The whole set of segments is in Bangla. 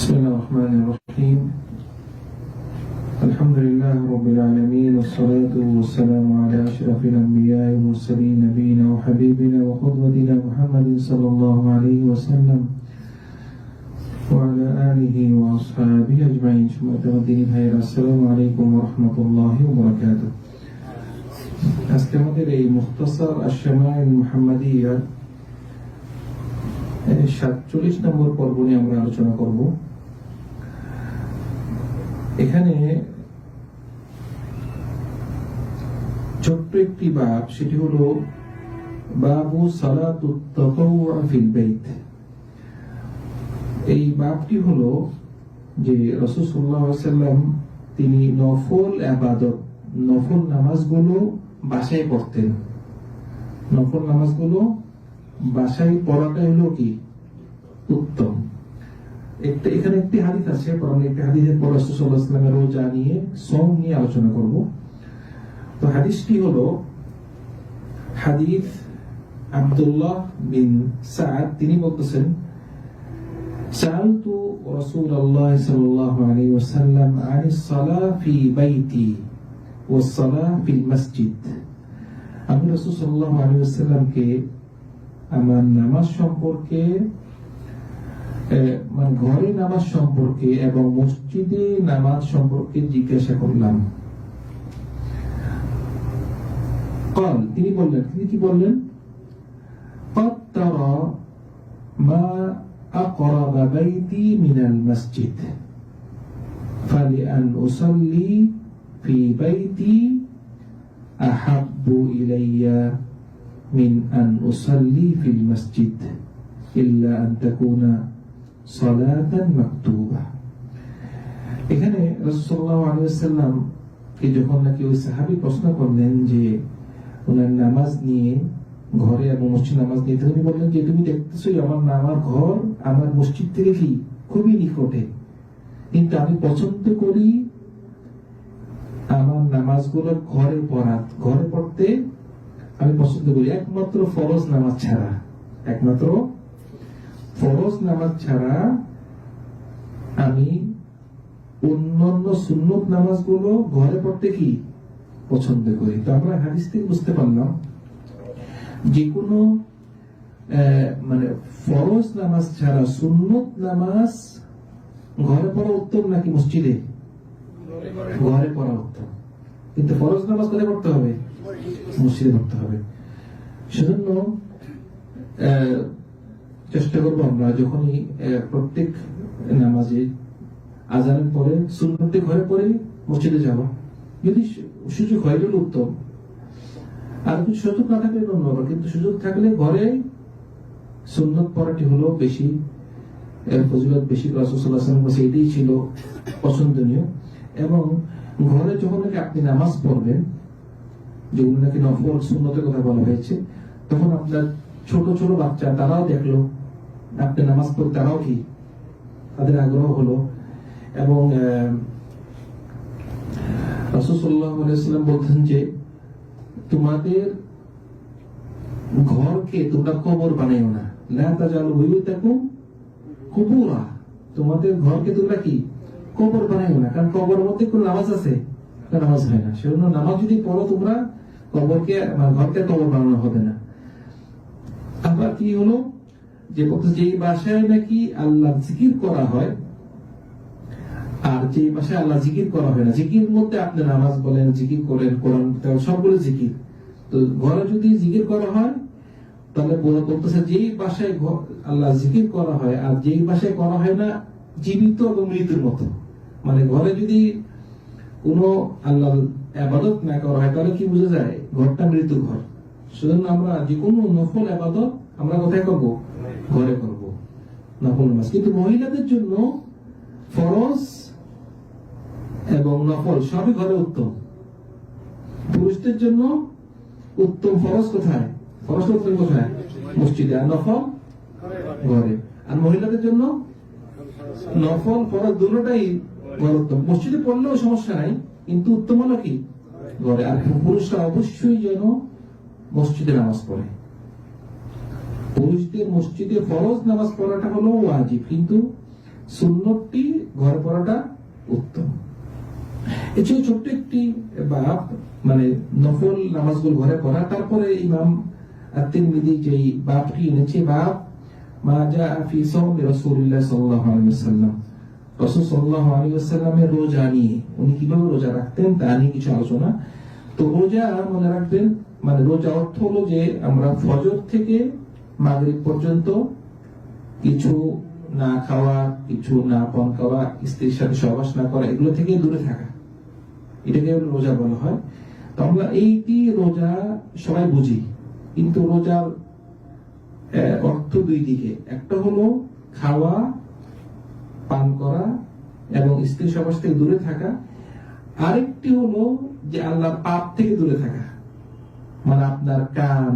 بسم الله الرحمن الرحيم الحمد لله رب العالمين والصلاة والسلام على أشرف الأنبياء والمرسلين نبينا وحبيبنا وقدوتنا محمد صلى الله عليه وسلم وعلى آله وأصحابه أجمعين ثم الدين خير السلام عليكم ورحمة الله وبركاته আজকে আমাদের এই মুখতাসার আশামাইল মুহাম্মাদিয়া সাতচল্লিশ নম্বর পর্ব নিয়ে আমরা আলোচনা করব এখানে ছোট্ট একটি বাব সেটি হলো বাবু বাইত। এই বাবটি হলো যে সাল্লাম তিনি নফল আবাদত, নফল নামাজগুলো বাসায় পড়তেন। নফল নামাজগুলো বাসায় পড়াটাই হলো কি? উত্তম। একটা এখানে একটি হাদিস আছে পরম একটি হাদিসের পর রাসূলুল্লাহ রোজা নিয়ে সম নিয়ে আলোচনা করব তো হাদিসটি হলো হাদিস আব্দুল্লাহ বিন সাদ তিনি বলতেছেন سألت رسول الله صلى الله عليه وسلم عن الصلاة في بيتي والصلاة في المسجد আমি রসুল সাল্লাহ আলী সাল্লামকে আমার নামাজ সম্পর্কে মানে ঘরে নামাজ সম্পর্কে এবং মসজিদে নামাজ সম্পর্কে জিজ্ঞাসা করলাম কল তিনি বললেন তিনি কি বললেন قد ترى ما أقرب بيتي من المسجد فلأن أصلي في بيتي أحب إلي من أن أصلي في المسجد إلا أن تكون সলাতান মাকতুবা। এখানে রাসূলুল্লাহ কে যখন নাকি ওই সাহাবী প্রশ্ন করলেন যে, ওনার নামাজ নিয়ে ঘরে এবং মসজিদ নামাজ নিয়ে তিনি বললেন যে, তুমি আমার আমার ঘর, আমার মসজিদ থেকে কি? খুবই নিকটে। কিন্তু আমি পছন্দ করি আমার নামাজগুলো ঘরে পড়া ঘরে পড়তে আমি পছন্দ করি। একমাত্র ফরজ নামাজ ছাড়া। একমাত্র ফরজ নামাজ ছাড়া আমি অন্যান্য সুন্নত নামাজগুলো ঘরে পড়তে কি পছন্দ করি? তো আমরা হাদিস থেকে বুঝতে পারলাম যে কোনো মানে ফরজ নামাজ ছাড়া সুন্নত নামাজ ঘরে পড়া উত্তম নাকি মসজিদে? ঘরে পড়া উত্তম। কিন্তু ফরজ নামাজ কোথায় পড়তে হবে? মসজিদে পড়তে হবে। সেজন্য চেষ্টা করব আমরা যখনই প্রত্যেক নামাজে আজানের পরে, সুন্নতে ঘরে পরে মসজিদে যাওয়া যদি সুযোগ হয় তাহলে উত্তম। আর যদি সুযোগ না থাকলে অন্যবার কিন্তু সুযোগ থাকলে ঘরে সুন্নত পড়াটি হলো বেশি ফজিলত বেশি রাসুসাল্লাহ কাছে এটাই ছিল পছন্দনীয়। এবং ঘরে যখন নাকি আপনি নামাজ পড়বেন যেগুলো নাকি নফল, সুন্নতের কথা বলা হয়েছে, তখন আপনার ছোট ছোট বাচ্চা, তারাও দেখল আপনি নামাজ পড়ে তারাও কি? তাদের আগ্রহ হলো এবং রসুসাল্লাম বলতেন যে, তোমাদের ঘরকে তোমরা কবর বানাইও না। বুয়ুতাকুম কুবুরা। তোমাদের ঘরকে তোমরা কি? কবর বানাইও না। কারণ কবর মধ্যে কোন নামাজ আছে? নামাজ হয় না। সেজন্য নামাজ যদি পড়ো তোমরা, কবরকে ঘরকে কবর বানানো হবে না। আবার কি হলো? যে বলতে যে বাসায় নাকি আল্লাহ জিকির করা হয়, আর যে বাসায় আল্লাহ জিকির করা হয় না, জিকির মধ্যে আপনি নামাজ বলেন, জিকির করেন, কোরআন সবগুলো জিকির। তো ঘরে যদি জিকির করা হয়, তাহলে বলতেছে যেই বাসায় আল্লাহ জিকির করা হয়, আর যেই বাসায় করা হয় না, জীবিত এবং মৃত্যুর মতো। মানে ঘরে যদি কোনো আল্লাহ আবাদত না করা হয়, তাহলে কি বুঝা যায়? ঘরটা মৃত্যু ঘর। সেজন্য আমরা যে কোনো নফল আবাদত আমরা কোথায় করব? ঘরে করব নফল নামাজ। কিন্তু মহিলাদের জন্য ফরজ এবং নফল সবই ঘরে উত্তম। পুরুষদের জন্য উত্তম ফরজ কোথায়? ফরজ উত্তম কোথায়? মসজিদে। আর নফল? ঘরে। আর মহিলাদের জন্য নফল, ফরজ দুটোটাই ঘর উত্তম। মসজিদে পড়লেও সমস্যা নাই, কিন্তু উত্তম হলো কি? ঘরে। আর পুরুষরা অবশ্যই যেন মসজিদে নামাজ পড়ে। পুরুষদের মসজিদে ফরজ নামাজ পড়াটা হলো ওয়াজিব, কিন্তু সুন্নতটি ঘরে পড়াটা উত্তম। এছাড়া ছোট্ট একটি বাপ মানে নফল নামাজগুলো ঘরে পড়া। তারপরে ইমাম আত্মিদি যেই বাপটি এনেছে বাপ মা যা ফি সাওমি রাসূলুল্লাহ সাল্লাল্লাহু আলাইহি ওয়াসাল্লাম। রাসূল সাল্লাল্লাহু আলাইহি রোজা নিয়ে, উনি কীভাবে রোজা রাখতেন তা নিয়ে কিছু আলোচনা। তো রোজা মনে রাখবেন মানে রোজা অর্থ হলো যে আমরা ফজর থেকে মাগরিব পর্যন্ত কিছু না খাওয়া, কিছু না পান খাওয়া, স্ত্রীর সাথে সহবাস না করা, এগুলো থেকে দূরে থাকা। এটাকে রোজা বলা হয়। তো আমরা এইটি রোজা সবাই বুঝি, কিন্তু রোজার অর্থ দুই দিকে একটা হলো খাওয়া, পান করা এবং স্ত্রী সহবাস থেকে দূরে থাকা। আরেকটি হলো যে আল্লাহ পাপ থেকে দূরে থাকা। মানে আপনার কান,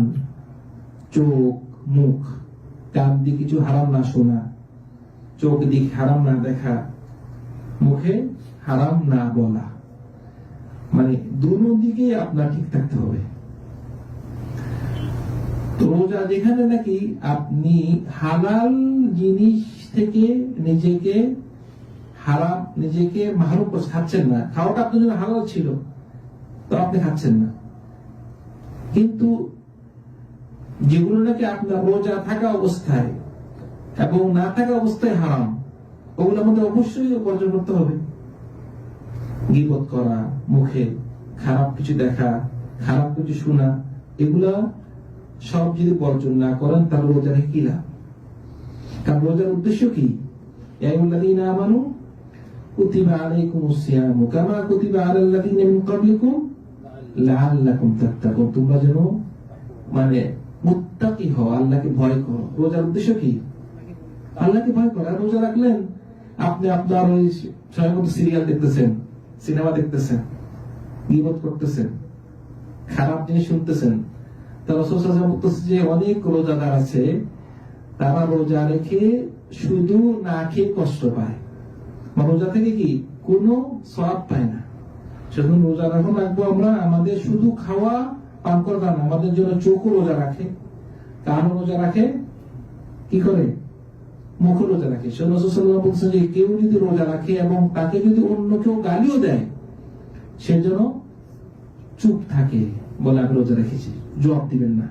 চোখ মুখ কান দিয়ে কিছু হারাম না শোনা চোখ দিক হারাম না দেখা, মুখে হারাম না বলা। মানে দুনো দিকে আপনার ঠিক থাকতে হবে। তো রোজা যেখানে নাকি আপনি হালাল জিনিস থেকে নিজেকে হারাম, নিজেকে মাহরুম করে খাচ্ছেন না। খাওয়াটা আপনার জন্য হালাল ছিল, তো আপনি খাচ্ছেন না। কিন্তু যেগুলো নাকি আপনার রোজা থাকা অবস্থায় এবং না থাকা অবস্থায় হারাম, ওগুলো আমাদের অবশ্যই বর্জন করতে হবে। গিবত করা, মুখে খারাপ কিছু দেখা, খারাপ কিছু শোনা, এগুলা সব যদি বর্জন না করেন, তাহলে রোজা কি লাভ? কারণ রোজার উদ্দেশ্য কি? আমানু কুতিবা আলাইকুমুস সিয়ামু কামা কুতিবা আলাল লাযীনা মিন ক্বাবলিকুম লাআল্লাকুম তাত্তাকুন। তোমরা যেন মানে মুত্তাকি হও আল্লাহকে ভয় করো। রোজার উদ্দেশ্য কি? আল্লাহকে ভয় করা। আর রোজা রাখলেন? আপনি আপনার ওই স্বয়ংমত সিরিয়াল দেখতেছেন সিনেমা দেখতেছেন, গিবত করতেছেন, খারাপ জিনিস শুনতেছেন। তারা বলতেছে যে, অনেক রোজাদার আছে, তারা রোজা রেখে শুধু না খেয়ে কষ্ট পায়। রোজা থেকে কি কোনো সব পায় না। সেজন্য রোজা রাখুন রাখব আমরা, আমাদের শুধু খাওয়া পান করা না আমাদের জন্য চোখও রোজা রাখে, কানও রোজা রাখে, কি করে? মুখ রোজা রাখে। সাল্লাম বলছেন যে কেউ যদি রোজা রাখে এবং তাকে যদি অন্য কেউ গালিও দেয়, সে যেন চুপ থাকে বলে আমি রোজা রেখেছি। জবাব দিবেন না।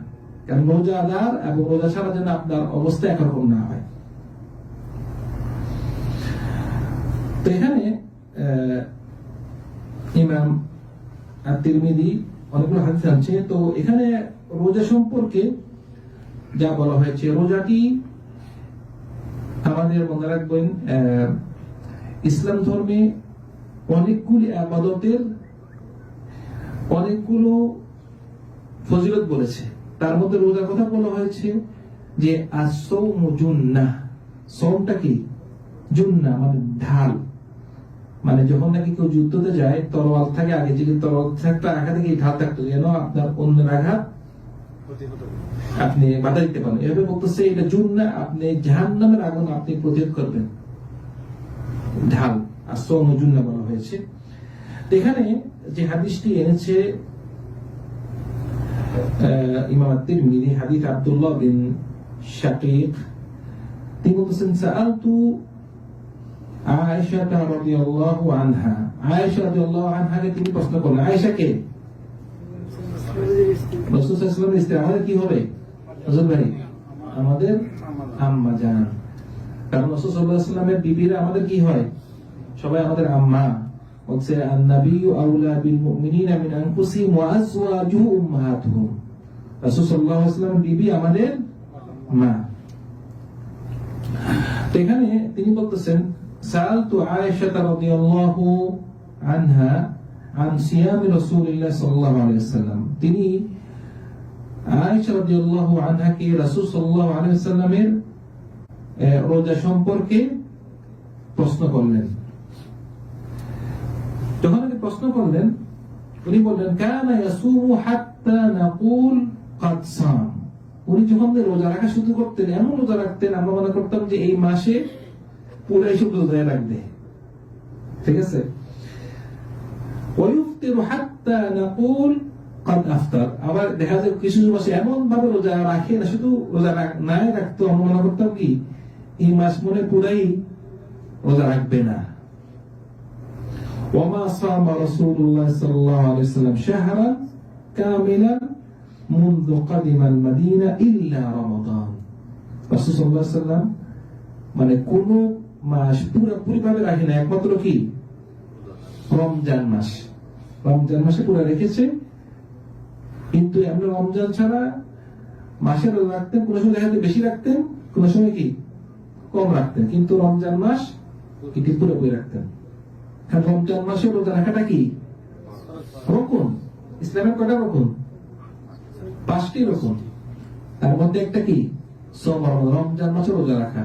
কারণ রোজা রোজাদার এবং রোজা ছাড়া যেন আপনার অবস্থা একরকম না হয়। তো এখানে ইমাম তিরমিদি অনেকগুলো হাদিস আছে। তো এখানে রোজা সম্পর্কে যা বলা হয়েছে, রোজাটি আমাদের মনে রাখবেন ইসলাম ধর্মে অনেকগুলি আবাদতের অনেকগুলো ফজিলত বলেছে। তার মধ্যে রোজার কথা বলা হয়েছে যে আসৌম জুন্নাহ। সৌমটা কি? জুন্না মানে ঢাল। মানে যখন নাকি কেউ যুদ্ধতে যায় তলোয়াল থাকে আগে যে তলোয়াল থাকতো আঘাতে কি ঢাল থাকতো যেন আপনার অন্যের আঘাত আপনি বাধা দিতে পারেন। এভাবে বলতেছে এটা জুন্না আপনি জাহান নামের আগুন আপনি প্রতিরোধ করবেন। ঢাল আর সৌম জুন্না বলা হয়েছে। এখানে যে হাদিসটি এনেছে আহ, ইমাম তিরমিজি হাদিস আব্দুল্লাহ বিন শাকিক তিনি বলতেছেন সাআলতু আমাদের কি হয়? সবাই আমাদের আম্মা। বলছে বিবি আমাদের মা। এখানে তিনি বলতেছেন সালতু আয়েশা রাদিয়াল্লাহু আনহা আন সিয়াম রাসূলিল্লাহ সাল্লাল্লাহু আলাইহি ওয়াসাল্লাম তিনি আয়েশা রাদিয়াল্লাহু আনহাকে রাসূল সাল্লাল্লাহু আলাইহি ওয়াসাল্লামের আহ, রোজা সম্পর্কে প্রশ্ন করলেন। যখন উনি প্রশ্ন করলেন উনি বললেন কানা ইয়াসুমু হাত্তা নাকুল কাদ সাম। উনি যখন রোজা রাখা শুরু করতেন এমন রোজা রাখতেন আমরা মনে করতাম যে এই মাসে পুরাই শুধু রোজায় রাখবে ঠিক আছে ওয়ুফতিরু হাত্তা নাকুল কাদ আফতার আবার দেখা যায় কিছু মাসে এমন ভাবে রোজা রাখে না শুধু রোজা রাখ- নাই রাখতো আমরা মনে করতাম কি এই মাস মনে পুরাই রোজা রাখবে না وما صام رسول الله صلى الله عليه وسلم شهرا كاملا منذ قدم المدينة إلا رمضان রাসূল সাল্লাল্লাহু আলাইহি সাল্লাম মানে কোন মাস পুরোপুরি ভাবে রাখে না, একমাত্র কি? রমজান মাস। রমজান মাসে পুরো রেখেছে। কিন্তু এমনি রমজান ছাড়া মাসে রাখতেন, কোন সময় দেখা যায় বেশি রাখতেন, কোন সময় কি? কম রাখতেন। কিন্তু রমজান মাস এটি পুরোপুরি রাখতেন। কারণ রমজান মাসে রোজা রাখাটা কি? রকম ইসলামের কটা রকম পাঁচটি রকম তার মধ্যে একটা কি? রমজান। রমজান মাসে রোজা রাখা।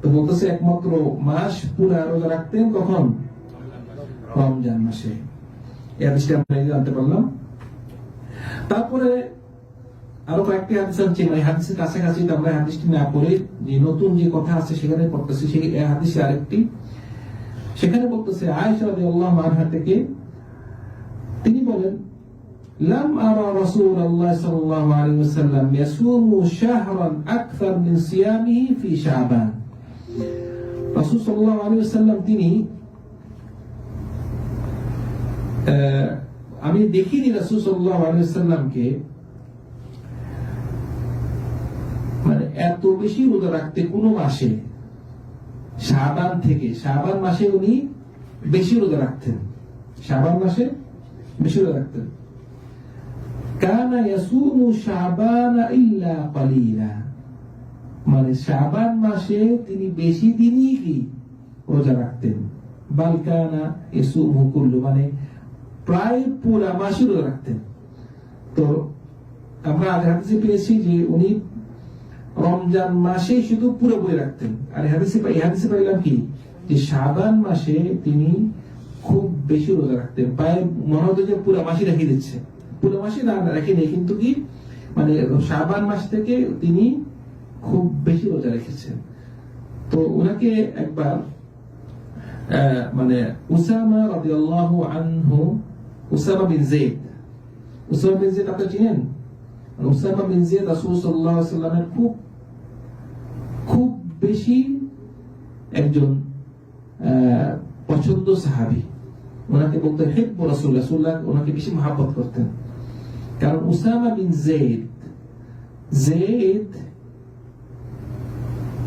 তো বলতেছে একমাত্র মাস পুরা রোজা রাখতেন কখন রমজান মাসে এই হাদিসটা আমরা এই জানতে পারলাম তারপরে আরো কয়েকটি হাদিস আছে মানে হাদিসের কাছাকাছি তো আমরা হাদিসটি না পড়ে যে নতুন যে কথা আছে সেখানে পড়তেছি সেই এই হাদিসে আরেকটি সেখানে বলতেছে আয়েশা রাদিয়াল্লাহু আনহা থেকে তিনি বলেন لم أرى رسول الله صلى الله عليه وسلم يصوم شهرا أكثر من صيامه في شعبان রাসূল সাল্লাল্লাহু আলাইহি ওয়াসাল্লাম তিনি আমি দেখিনি রাসূল সাল্লাল্লাহু আলাইহি ওয়াসাল্লামকে মানে এত বেশি রোজা রাখতে কোন মাসে, শাবান থেকে, শাবান মাসে উনি বেশি রোজা রাখতেন। শাবান মাসে বেশি রোজা রাখতেন। কানা ইয়াসুমু শাবান ইল্লা কালিলা। মানে শাবান মাসে তিনি বেশি দিনই কি রোজা রাখতেন? বালকানা এসু কুল্লু মানে প্রায় পুরা মাসই রোজা রাখতেন। তো আমরা আগে হাদিসে পেয়েছি যে উনি রমজান মাসে শুধু পুরোপুরি রাখতেন। আর হাদিসে হাদিসে পাইলাম কি? যে শাবান মাসে তিনি খুব বেশি রোজা রাখতেন। প্রায় মনে হতো যে পুরো মাসই রেখে দিচ্ছে। পুরো মাসই না, রেখে নেই, কিন্তু কি? মানে শাবান মাস থেকে তিনি খুব বেশি রোজা রেখেছেন তো ওনাকে একবার মানে উসামা রাদিয়াল্লাহু আনহু, Usama bin Zayed Usama bin Zayed আপনি চিনেন? উসামা বিন যায়েদ রাসূল সাল্লাল্লাহু আলাইহি ওয়াসাল্লামের খুব খুব বেশি একজন পছন্দ সাহাবী। ওনাকে বলতে হেব্বু রাসূল রাসূলুল্লাহ ওনাকে বেশি মহব্বত করতেন। কারণ উসামা বিন যায়েদ যায়েদ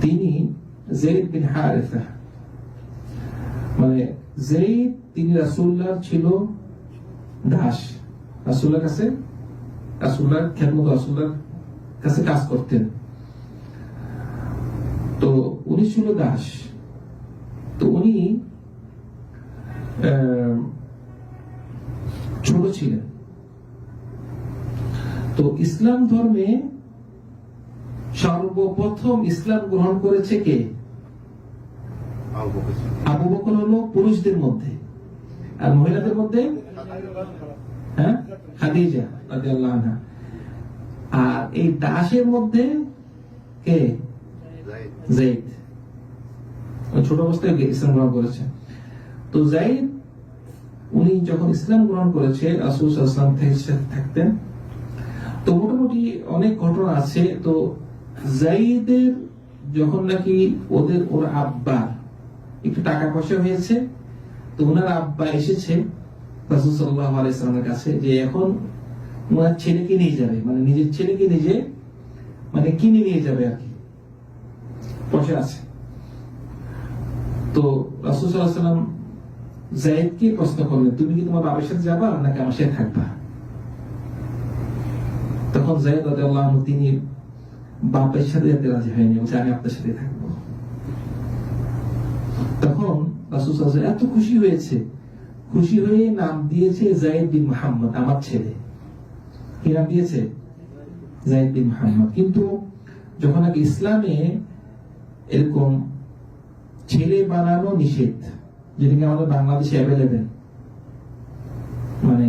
তিনি যায়েদ বিন হারিসা মানে যায়েদ তিনি রাসূলুল্লাহ ছিল দাস। রাসূলের কাছে খেদমত কাছে কাজ করতেন। তো উনি ছিল দাস। তো উনি ছোট ছিলেন। তো ইসলাম ধর্মে সর্বপ্রথম ইসলাম গ্রহণ করেছে কে? আবু বকর হলো পুরুষদের মধ্যে। আর মহিলাদের মধ্যে? হ্যাঁ? আর এই দাসের মধ্যে কে? জাইদ। ছোট অবস্থায় ইসলাম গ্রহণ করেছে। তো জাইদ, উনি যখন ইসলাম গ্রহণ করেছে, রাসূল আলাইহি থাকতেন। তো মোটামুটি অনেক ঘটনা আছে। তো জাইদের যখন নাকি ওদের ওর আব্বা, একটু টাকা পয়সা হয়েছে, তো ওনার আব্বা এসেছে রাসূল আলাইহি কাছে যে এখন ওনার ছেলেকে নিয়ে যাবে মানে নিজের ছেলেকে নিজে মানে কিনে নিয়ে যাবে আর কি। পয়সা আছে। তো রাসূল আলাইহি সাল্লাম জায়েদকে প্রশ্ন করলেন, তুমি কি তোমার বাবার সাথে যাবা নাকি আমার সাথে থাকবা? তখন জায়েদ আনহু, তিনি বাপের সাথে যেতে রাজি হয়নি বলছে আমি আপনার সাথে থাকব। তখন রাসূল এত খুশি হয়েছে। খুশি হয়ে নাম দিয়েছে জায়েদ বিন মুহাম্মদ, আমার ছেলে। কি নাম দিয়েছে? জায়েদ বিন মুহাম্মদ। কিন্তু যখন আগে ইসলামে এরকম ছেলে বানানো নিষেধ যেটাকে আমাদের বাংলাদেশে অ্যাভেলেবেল মানে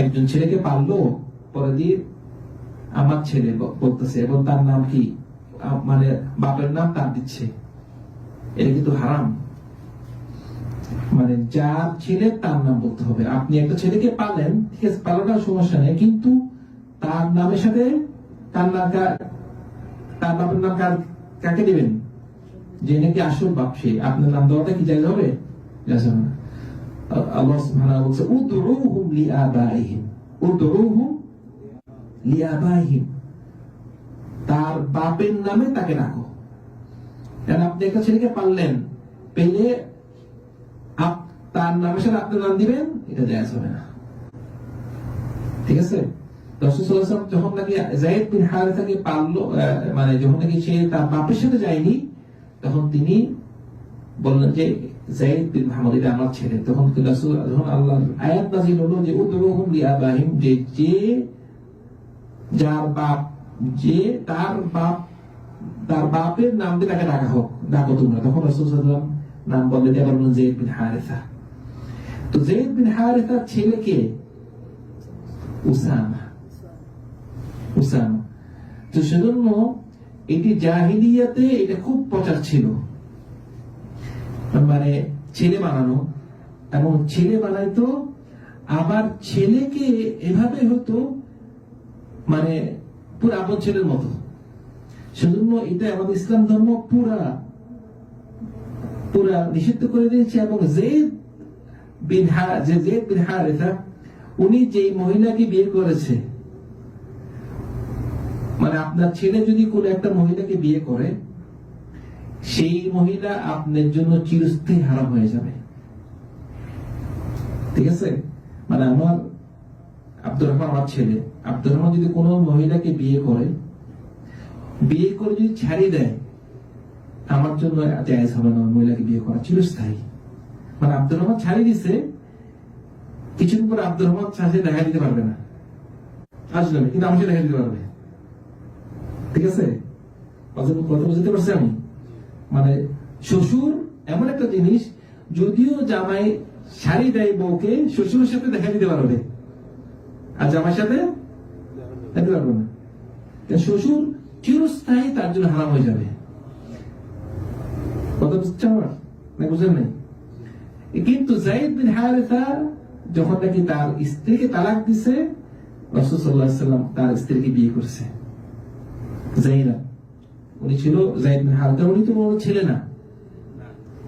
একজন ছেলেকে পারল, পরে দিয়ে আমার ছেলে বলতেছে, এবং তার নাম কি? মানে বাপের নাম তার দিচ্ছে। এটা কিন্তু হারাম। মানে যার ছেলে তার নাম বলতে হবে। আপনি একটা ছেলেকে পালেন, ঠিক আছে পালাটার সমস্যা নেই, কিন্তু তার নামের সাথে তার নাম তার বাপের নাম কাকে দেবেন? যে নাকি আসল বাপ সে। আপনার নাম দেওয়াটা কি জায়গা হবে? আল্লাহ সুবহানাহু ওয়া তাআলা বলছে উদউহুম লিআবাইহিম উদউহুম লিআবাইহিম তার বাপের নামে তাকে ডাকো। কারণ আপনি একটা ছেলেকে পারলেন পেলে তার নামের সাথে আপনার নাম দিবেন, এটা জায়েজ হবে না। ঠিক আছে? যখন নাকি যায়েদ বিন হারিসাকে পারল মানে যখন নাকি সে তার বাপের সাথে যায়নি, তখন তিনি বললেন যে, যায়েদ বিন মুহাম্মদ এটা আমার ছেলে। তখন যখন আল্লাহর আয়াত নাযিল হলো যে উদউহুম লিআবাহিম যে যে যার বাপ, যে তার বাপ, তার বাপের নাম দিয়ে তাকে ডাকা হোক, ডাকো তোমরা। তখন রাসূল সাল্লাল্লাহু আলাইহি ওয়াসাল্লাম নাম বললে বললেন জেদ বিন হারিসা। তো জেদ বিন হারিসার ছেলেকে উসামা। উসামা। তো সেজন্য এটি জাহিলিয়াতে এটা খুব প্রচার ছিল। মানে ছেলে বানানো। এবং ছেলে বানাইতো, আবার ছেলেকে এভাবে হতো মানে পুরো আপন ছেলের মতো। সেজন্য এটা আমাদের ইসলাম ধর্ম পুরা পুরা নিষিদ্ধ করে দিয়েছে এবং যে উনি যে মহিলাকে বিয়ে করেছে মানে আপনার ছেলে যদি কোনো একটা মহিলাকে বিয়ে করে, সেই মহিলা আপনার জন্য চিরস্থায়ী হারাম হয়ে যাবে। ঠিক আছে? মানে আমার আব্দুর রহমান আমার ছেলে। আব্দুর রহমান যদি কোনো মহিলাকে বিয়ে করে বিয়ে করে যদি ছাড়িয়ে দেয় আমার জন্য জায়েজ হবে না মহিলাকে বিয়ে করা। চিরস্থায়ী। মানে আব্দুর রহমান ছাড়িয়ে দিছে কিছুদিন পরে আব্দুর রহমান সাথে দেখা দিতে পারবে না। আসলে না, কিন্তু আমাকে দেখা দিতে পারবে। ঠিক আছে? কথা বুঝতে পারছি আমি? মানে শ্বশুর এমন একটা জিনিস যদিও জামাই শাড়ি দেয় বউকে শ্বশুরের সাথে দেখা দিতে পারবে। আর জামাইয়ের সাথে? দিতে পারবে না শ্বশুর চিরস্থায়ী তার জন্য হারাম হয়ে যাবে। আমার? না নাই? কিন্তু জাইদ বিন যখন নাকি তার স্ত্রীকে তালাক দিছে, রসুল সাল্লাহ সাল্লাম তার স্ত্রীকে বিয়ে করছে। জাইনা উনি ছিল জাইদ বিন উনি তো ওর ছেলে না।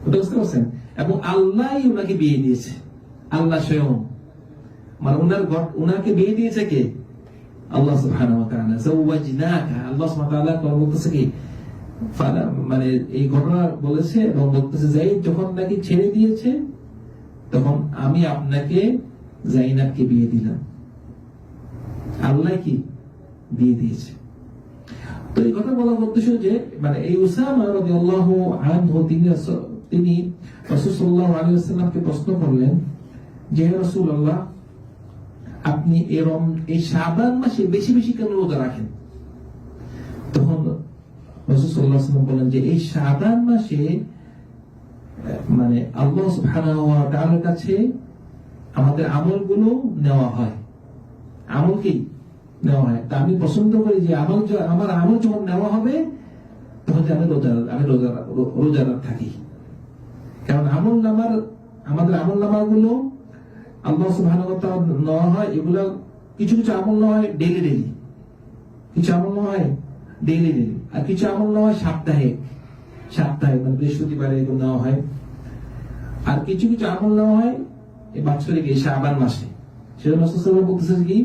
বুঝতে পারছেন? এবং আল্লাহ ওনাকে বিয়ে দিয়েছে। আল্লাহ স্বয়ং। মানে ওনার ঘট ওনাকে বিয়ে দিয়েছে কে? আল্লাহ সুবহানাহু ওয়া তাআলা। আল্লাহ সুবহানাহু ওয়া তাআলা বলতেছে কি? মানে এই ঘটনা বলেছে এবং বলতেছে যাই যখন নাকি ছেড়ে দিয়েছে, তখন আমি আপনাকে জাইনাবকে বিয়ে দিলাম। আল্লাহ কি? বিয়ে দিয়েছে। তো এই কথা বলা উদ্দেশ্য যে মানে এই উসামা রাদিয়াল্লাহু আনহু, তিনি তিনি রাসূল সাল্লাল্লাহু আলাইহি ওয়াসাল্লামকে প্রশ্ন করলেন, যে রাসূলুল্লাহ আপনি এরম এই শাবান মাসে বেশি বেশি কেন রোজা রাখেন? তখন বলেন যে এই শাবান মাসে মানে আল্লাহ সুবহানাহু কাছে আমাদের আমলগুলো নেওয়া হয়। আমল কি? নেওয়া হয়। তা আমি পছন্দ করি যে আমল আমার আমল যখন নেওয়া হবে, তখন আমি রোজা আমি রোজা রোজাদার থাকি। কারণ আমল নামার, আমাদের আমল নামাগুলো আল্লাহ সুবহানাহু ওয়া নেওয়া হয়, এগুলো কিছু কিছু আমল নেওয়া হয় ডেলি ডেলি কিছু আমল নেওয়া হয় ডেলি ডেলি আর কিছু আমল নেওয়া হয় সাপ্তাহে সাপ্তাহিক মানে বৃহস্পতিবারে এগুলো নেওয়া হয়। আর কিছু কিছু আমল নেওয়া হয় এই বাৎসরিক এই শাবান মাসে। সেজন্য বলতেছে কি,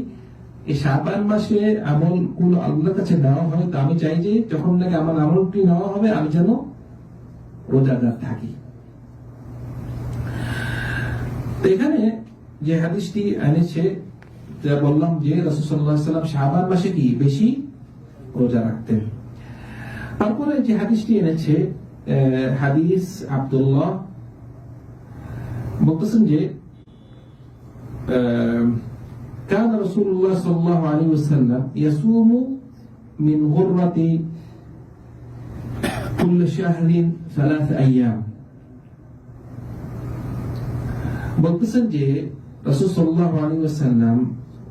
এই শাবান মাসে আমলগুলো আল্লাহর কাছে নেওয়া হয় তো আমি চাই যে যখন নাকি আমার আমলটি নেওয়া হবে, আমি যেন রোজাদার থাকি। এখানে যে হাদিসটি এনেছে যা বললাম যে রাসূলুল্লাহ সাল্লাম শাবান মাসে কি বেশি রোজা রাখতেন তারপরে যে হাদিসটি এনেছে আহ, হাদিস আব্দুল্লাহ বলতেছেন যে আহ, كان رسول الله صلى الله عليه وسلم يصوم من غرة كل شهر ثلاث أيام বলতেছেন যে রসুল সাল্লাহ আলী ওয়াসাল্লাম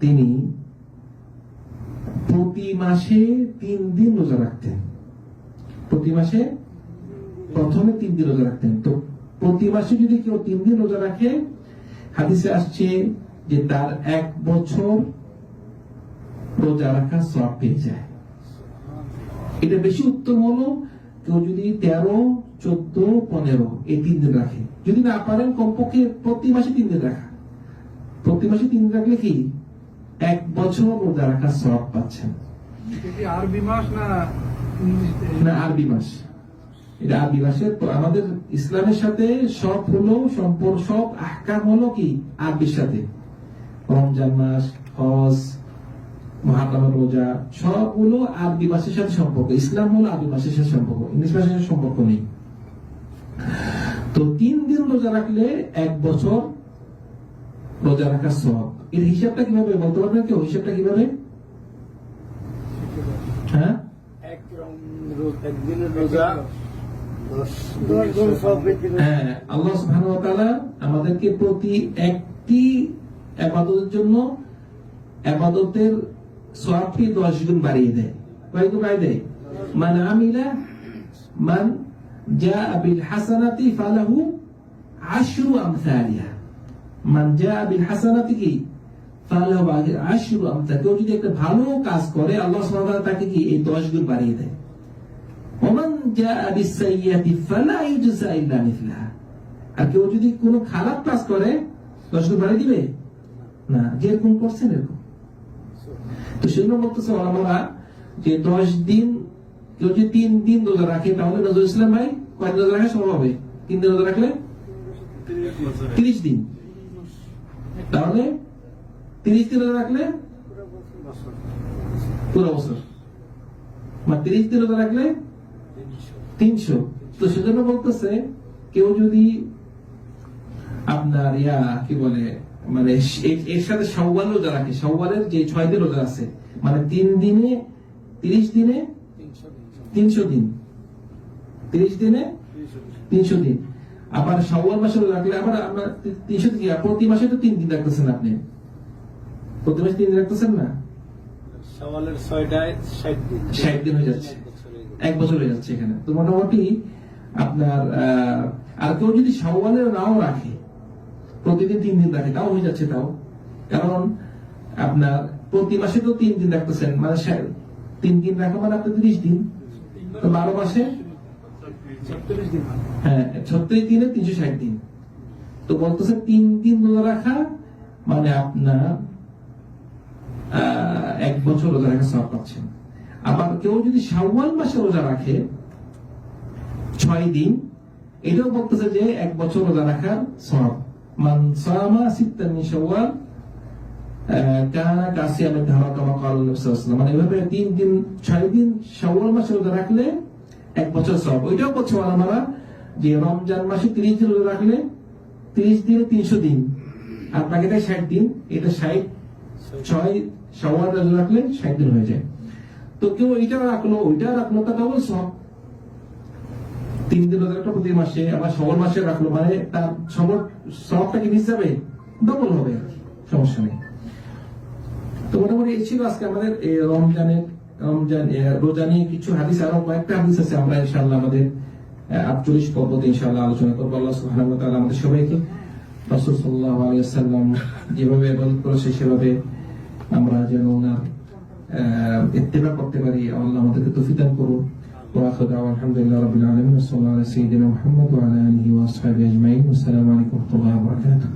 তিনি প্রতি মাসে তিন দিন রোজা রাখতেন। প্রতি মাসে? প্রথমে তিন দিন রোজা রাখতেন। তো প্রতি মাসে যদি কেউ তিন দিন রোজা রাখে, হাদিসে আসছে যে তার এক বছর রোজা রাখা সব পেয়ে যায়। এটা বেশি উত্তম হলো কেউ যদি তেরো, চোদ্দ, পনেরো এই তিন দিন রাখে। যদি না পারেন কমপক্ষে প্রতি মাসে তিন দিন রাখা। প্রতি মাসে তিন রাখলে কি এক বছর রোজা রাখা সব পাচ্ছেন। আরবি মাস না না আরবি মাস। এটা আরবি মাসের তো আমাদের ইসলামের সাথে সব হলো সম্পর্ক সব আহকাম হলো কি? আরবির সাথে। রমজান মাস হজ মহাকামের রোজা সবগুলো আরবি মাসের সাথে সম্পর্ক। ইসলাম হলো আরবি মাসের সাথে সম্পর্ক ইংলিশ মাসের সাথে সম্পর্ক নেই। তো তিন দিন রোজা রাখলে এক বছর রোজা রাখার সব এর হিসাবটা কীভাবে বলতে পারবেন কেউ? হিসাবটা কীভাবে? হ্যাঁ। হ্যাঁ আমাদেরকে প্রতি একটি জন্য ইবাদতের সওয়াবকে 10 গুণ বাড়িয়ে দেয়। বাড়িয়ে দেয়? মান আমিলা, মান জাআ বিল হাসানাতি ফালাহু আশরু আমসালিহা মান জাআ বিল হাসানাতি কি? ফালাহু আশরু আমসাল কেউ যদি একটা ভালো কাজ করে আল্লাহ সুবহানাহু ওয়া তাআলা তাকে কি এই 10 গুণ বাড়িয়ে দেয়? ওমান জাআ বিসসাইয়্যাতি ফালা ইউজসা ইল্লা মিথলাহা আর কেউ যদি কোনো খারাপ কাজ করে দশ গুণ বাড়িয়ে দিবে? না যেরকম করছেন এরকম। তো সেজন্য বলতেছে ওলামারা যে দশ দিন কেউ যদি তিন দিন রোজা রাখে তাহলে নজরুল ইসলাম ভাই কয় রোজা রাখা? সম্ভব হবে। তিন দিন রোজা রাখলে? তিরিশ দিন। তাহলে তিরিশ দিন রাখলে পুরো বছর। মানে তিরিশ দিন রাখলে তিনশো। তো সেজন্য বলতেছে কেউ যদি আপনার ইয়া কি বলে মানে এর- এর সাথে সওয়াল রোজা রাখে সওয়ালের যে ছয় দিন রোজা আছে মানে তিন দিনে তিরিশ দিনে। তিনশো দিন। তিরিশ দিনে তিনশো দিন। আবার সওয়াল মাসে রাখলে আবার তি- তিনশো প্রতি মাসে তো তিন দিন রাখতেছেন আপনি? প্রতি মাসে তিন দিন রাখতেছেন না? সওয়ালের ছয়টায় ষাট দিন। 60 দিন হয়ে যাচ্ছে। এক বছর হয়ে যাচ্ছে এখানে। তো মোটামুটি আপনার আর কেউ যদি সওয়ালের নাও রাখে প্রতিদিন তিন দিন রাখে তাও হয়ে যাচ্ছে তাও। কারণ আপনার প্রতি মাসে তো তিন দিন রাখতেছেন মানে তিন দিন রাখা মানে আপনার তিরিশ দিন। তো বারো মাসে হয়। হ্যাঁ ছত্রিশ দিনে তিনশো ষাট দিন তো বলতেছে তিন দিন রোজা রাখা মানে আপনার এক বছর রোজা রাখা সব পাচ্ছেন আবার কেউ যদি শাওয়াল মাসে রোজা রাখে, ছয় দিন, এটাও বলতেছে যে এক বছর রোজা রাখার সব মান সামা সিত্তান মিন শাওয়াল কানা কাসিয়ামের ধারা কামা। মানে এভাবে তিন দিন, ছয় দিন শাওয়াল মাসে রোজা রাখলে এক বছর সব। ওইটাও বলছে ওলামারা যে রমজান মাসে তিরিশ দিন রাখলে তিরিশ দিনে তিনশো দিন। আর বাকিটা ষাট দিন। এটা ষাট, ছয় সওয়াল রোজা রাখলে ষাট দিন হয়ে যায়। তো কেউ এইটা রাখল ওইটা রাখল তা ডবল সব তিন দিন রোজা রাখল প্রতি মাসে, আবার সবর মাসে রাখল। মানে তার সবর সবটা কি মিস যাবে? ডবল হবে সমস্যা নেই। তো মোটামুটি এই ছিল আজকে আমাদের রমজানের রোজা নিয়ে কিছু হাদিস আরো কয়েকটা হাদিস আছে আমরা ইনশাআল্লাহ আমাদের আটচল্লিশ পর্বতে ইনশাআল্লাহ আলোচনা করবো আল্লাহ সুবহানাহু ওয়া তাআলা আমাদের সবাইকে রাসূল সাল্লাল্লাহু আলাইহি ওয়াসাল্লাম যেভাবে ইবাদত করেছে সেভাবে আমরা যেন ওনার আহ, ইত্তেবা করতে পারি আল্লাহ আমাদেরকে তৌফিক দান করুন واخر دعوانا الحمد لله رب العالمين وصلى الله على سيدنا محمد وعلى اله واصحابه اجمعين والسلام عليكم ورحمه الله وبركاته